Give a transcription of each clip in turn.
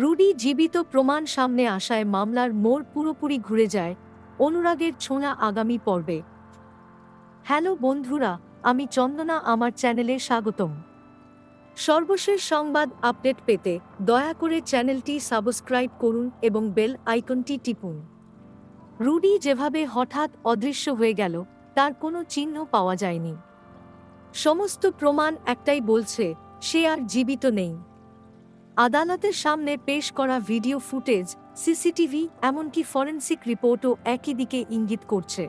Rudi জীবিত প্রমাণ সামনে আসায় মামলার মোড় পুরোপুরি ঘুরে যায় অনুরাগের ছোঁয়া আগামী পর্বে। হ্যালো বন্ধুরা, আমি চন্দনা, আমার চ্যানেলে স্বাগতম। সর্বশেষ সংবাদ আপডেট পেতে দয়া করে চ্যানেলটি সাবস্ক্রাইব করুন এবং বেল আইকনটি টিপুন। রুডি যেভাবে হঠাৎ অদৃশ্য হয়ে গেল, তার কোনো চিহ্ন পাওয়া যায়নি। সমস্ত প্রমাণ একটাই বলছে, সে আর জীবিত নেই। আদালতের সামনে পেশ করা ভিডিও ফুটেজ, সিসিটিভি, এমনকি ফরেনসিক রিপোর্টও একই দিকে ইঙ্গিত করছে।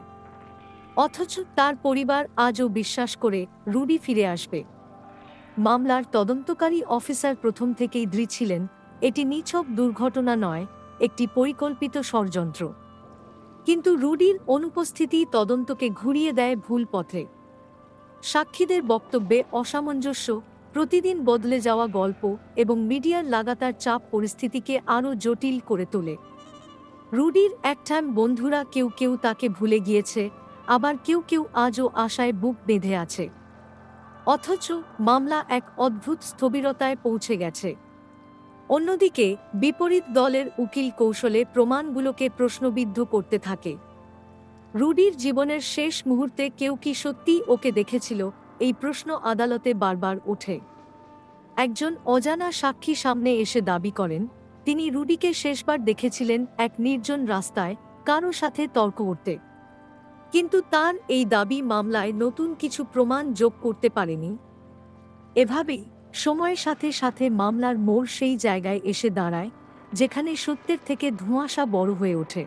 অথচ তার পরিবার আজও বিশ্বাস করে রুডি ফিরে আসবে। মামলার তদন্তকারী অফিসার প্রথম থেকেই দৃঢ় ছিলেন, এটি নিছক দুর্ঘটনা নয়, একটি পরিকল্পিত ষড়যন্ত্র। কিন্তু রুডির অনুপস্থিতি তদন্তকে ঘুরিয়ে দেয় ভুল পথে। সাক্ষীদের বক্তব্যে অসামঞ্জস্য প্রতিদিন বদলে যাওয়া গল্প এবং মিডিয়ার লাগাতার চাপ পরিস্থিতিকে আরও জটিল করে তোলে। রুডির একঠাম বন্ধুরা কেউ কেউ তাকে ভুলে গিয়েছে, আবার কেউ কেউ আজও আশায় বুক বেঁধে আছে। অথচ মামলা এক অদ্ভুত স্থবিরতায় পৌঁছে গেছে। অন্যদিকে, বিপরীত দলের উকিল কৌশলে প্রমাণগুলোকে প্রশ্নবিদ্ধ করতে থাকে। রুডির জীবনের শেষ মুহূর্তে কেউ কি সত্যি ওকে দেখেছিল? এই প্রশ্ন আদালতে বারবার ওঠে। একজন অজানা সাক্ষী সামনে এসে দাবি করেন, তিনি রুডিকে শেষবার দেখেছিলেন এক নির্জন রাস্তায় কারও সাথে তর্ক করতে। কিন্তু তার এই দাবি মামলায় নতুন কিছু প্রমাণ যোগ করতে পারেনি। এভাবেই সময়ের সাথে সাথে মামলার মোড় সেই জায়গায় এসে দাঁড়ায়, যেখানে সত্যের থেকে ধোঁয়াশা বড় হয়ে ওঠে।